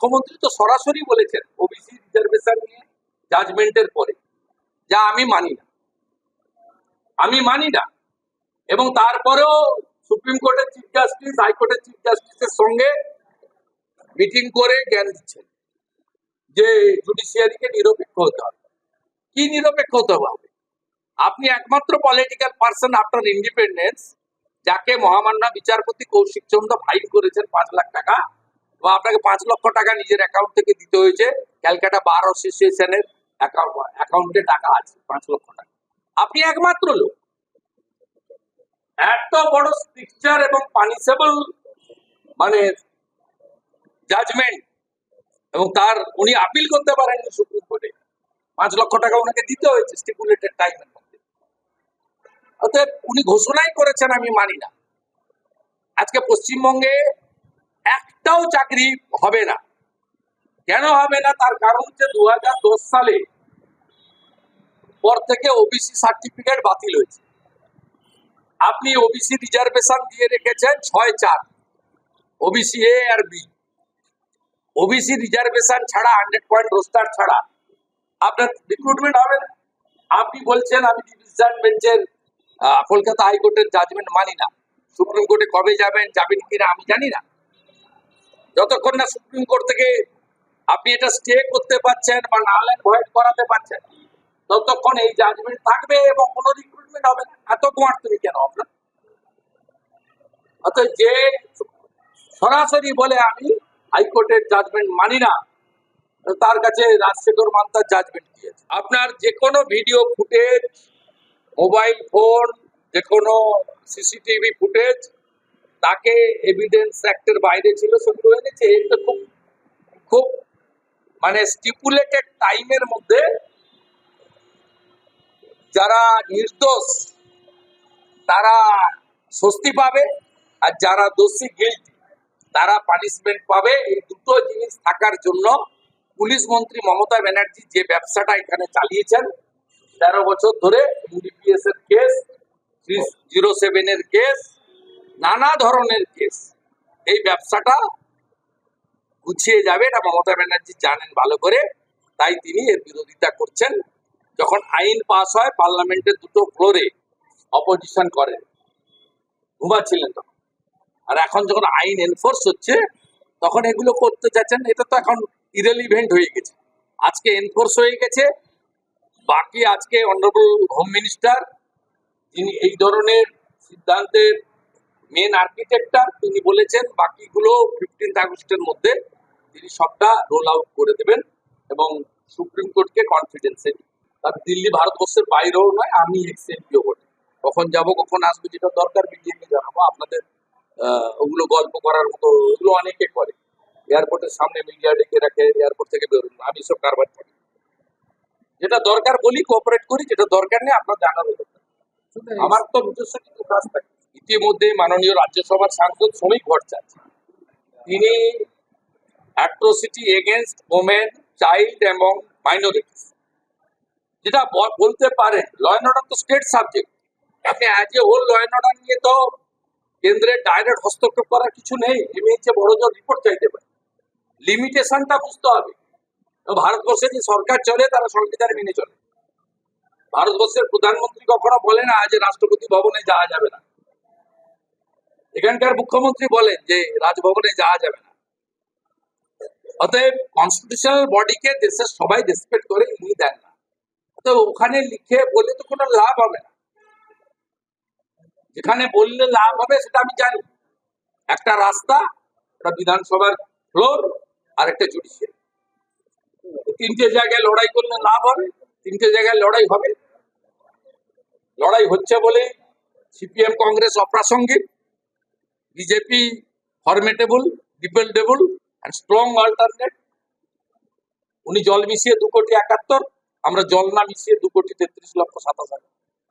মুখ্যমন্ত্রী তো সরাসরি বলেছেন ওবিসি রিজার্ভেশন নিয়ে জাজমেন্টের পরে, যা আমি মানি না। আমি মানি না। এবং তারপরেও সুপ্রিম কোর্টের চিফ জাস্টিস হাইকোর্টের চিফ জাস্টিসের সঙ্গে মিটিং করে জ্ঞান দিচ্ছেন যে জুডিশিয়ারিকে নিরপেক্ষ হতে হবে। কি নিরপেক্ষ হতে হবে? আপনি একমাত্র পলিটিক্যাল পার্সন আফটার ইন্ডিপেন্ডেন্স যাকে মহামান্য বিচারপতি কৌশিক চন্দ্র ফাইন করেছেন পাঁচ লাখ টাকা বা আপনাকে পাঁচ লক্ষ টাকা নিজের অ্যাকাউন্ট থেকে দিতে হয়েছে। ক্যালকাটা বার অ্যাসোসিয়েশনের অ্যাকাউন্টে টাকা আছে, পাঁচ লক্ষ টাকা। আপনি একমাত্র লোক। এত বড় স্ট্রিকচার এবং পানিশেবল মানে জাজমেন্ট এবং তার উনি আপিল করতে পারেননি সুপ্রিম কোর্টে। পাঁচ লক্ষ টাকা ওনাকে দিতে হয়েছে স্টিপুলেটেড টাইমের মধ্যে। অতএব উনি ঘোষণাই করেছেন আমি মানি না। আজকে পশ্চিমবঙ্গে একটাও চাকরি হবে না। কেন হবে না? তার কারণ হচ্ছে দু সালে পর থেকে ওবিসি সার্টিফিকেট বাতিল হয়েছে। আপনি ওবিসি রিজার্ভেশন দিয়ে রেখেছেন ছয় চার ওবিসি এ আর বি ওবিসি রিজার্ভেশন ছাড়া হান্ড্রেড পয়েন্ট রোস্টার ছাড়া আপনার রিক্রুটমেন্ট হবে না। আপনি বলছেন, আমি ডিভিশন বেঞ্চের কলকাতা হাইকোর্টের জাজমেন্ট মানি না। সুপ্রিম কোর্টে কবে যাবেন যাবেন কিনা আমি জানি না। যতক্ষণ না সুপ্রিম কোর্ট থেকে আপনি এটা স্টে করতে পারছেন বা নাহলে ভয়েড করাতে পারছেন, ততক্ষণ এই জাজমেন্ট থাকবে এবং কোনো রিক্রুটমেন্ট হবে না। এত গোয়ার তুমি কেন আপনার অর্থাৎ যে সরাসরি বলে আমি হাইকোর্টের জাজমেন্ট মানি না, তার কাছে রাজশেখর মান্তার জাজমেন্ট দিয়েছে আপনার যে কোনো ভিডিও ফুটেজ মোবাইল ফোন যে কোনো সিসিটিভি ফুটেজ তাকে এভিডেন্স অ্যাক্টের বাইরে ছিল সেগুলো এনেছে এটা খুব খুব মানে স্টিপুলেটেড টাইমের মধ্যে যারা নির্দোষ, তারা স্বস্তি পাবে আর যারা দোষী গিল্টি তারা পানিশমেন্ট পাবে। এই দুটো জিনিস থাকার জন্য পুলিশ মন্ত্রী মমতা ব্যানার্জি যে ব্যবসাটা এখানে চালিয়েছেন, তেরো বছর ধরে ইউডিপিএস এর কেস জিরো সেভেনের কেস নানা ধরনের কেস এই ব্যবসাটা গুছিয়ে যাবে এটা মমতা ব্যানার্জি জানেন ভালো করে। তাই তিনি এর বিরোধিতা করছেন। যখন আইন পাস হয়, পার্লামেন্টের দুটো ফ্লোরে অপোজিশন করেন ঘুমাচ্ছিলেন তখন। আর এখন যখন আইন এনফোর্স হচ্ছে, তখন এগুলো করতে চাচ্ছেন এটা তো এখন ইরেলিভেন্ট হয়ে গেছে। আজকে এনফোর্স হয়ে গেছে। বাকি আজকে অনারেবল হোম মিনিস্টার যিনি এই ধরনের সিদ্ধান্তের মেন আর্কিটেক্টার তিনি বলেছেন বাকিগুলো ফিফটিন্থ আগস্টের মধ্যে তিনি সবটা রোল আউট করে দেবেন এবং সুপ্রিম কোর্টকে কনফিডেন্সে তার দিল্লি ভারতবর্ষের বাইরেও নয় আমি এক্স এমপিও বটে। কখন যাব কখন আসব যেটা দরকার মিডিয়াকে জানাব আপনাদের ওগুলো গল্প করার মতো ওগুলো অনেকে করে। এয়ারপোর্টের সামনে মিডিয়া ডেকে রাখে এয়ারপোর্ট থেকে বেরোন আমি সব কারবার করি যেটা দরকার বলি কোঅপারেট করি যেটা দরকার নেই আপনার জানার দরকার আমার তো নিজস্ব কিছু কাজ থাকে। ইতিমধ্যে মাননীয় রাজ্যসভার সাংসদ শ্রমিক ভট্টাচার্য। তিনি অ্যাট্রোসিটি এগেনস্ট ওমেন চাইল্ড এবং মাইনরিটিস যেটা বলতে পারেন ল অ্যান্ড তো স্টেট সাবজেক্ট আপনি as a whole law and নিয়ে তো কেন্দ্রের ডাইরেক্ট হস্তক্ষেপ করার কিছু নেই। এমএইচে বড় জোর রিপোর্ট চাইতে পারে। লিমিটেশনটা বুঝতে হবে। ভারতবর্ষে যে সরকার চলে, তারা সংবিধান মেনে চলে। ভারতবর্ষের প্রধানমন্ত্রী কখনো বলে না যে রাষ্ট্রপতি ভবনে যাওয়া যাবে না। এখানকার মুখ্যমন্ত্রী বলেন যে রাজভবনে যাওয়া যাবে না। অতএব কনস্টিটিউশনাল বডিকে দেশের সবাই রেসপেক্ট করে ইনি দেন না। তো ওখানে লিখে বলে তো কোনো লাভ হবে না। যেখানে বললে লাভ হবে সেটা আমি জানি। একটা রাস্তা, একটা বিধানসভার ফ্লোর আর একটা জুডিশিয়াল তিনটে জায়গায় লড়াই করলে লাভ হবে, তিনটে জায়গায় লড়াই হবে। লড়াই হচ্ছে বলে সিপিএম কংগ্রেস অপ্রাসঙ্গিক। BJP formidable dependable and strong alternate উনি জল মিশিয়ে দু কোটি একাত্তর, আমরা জল না মিশিয়ে দু কোটি তেত্রিশ লক্ষ সাতাশ হাজার।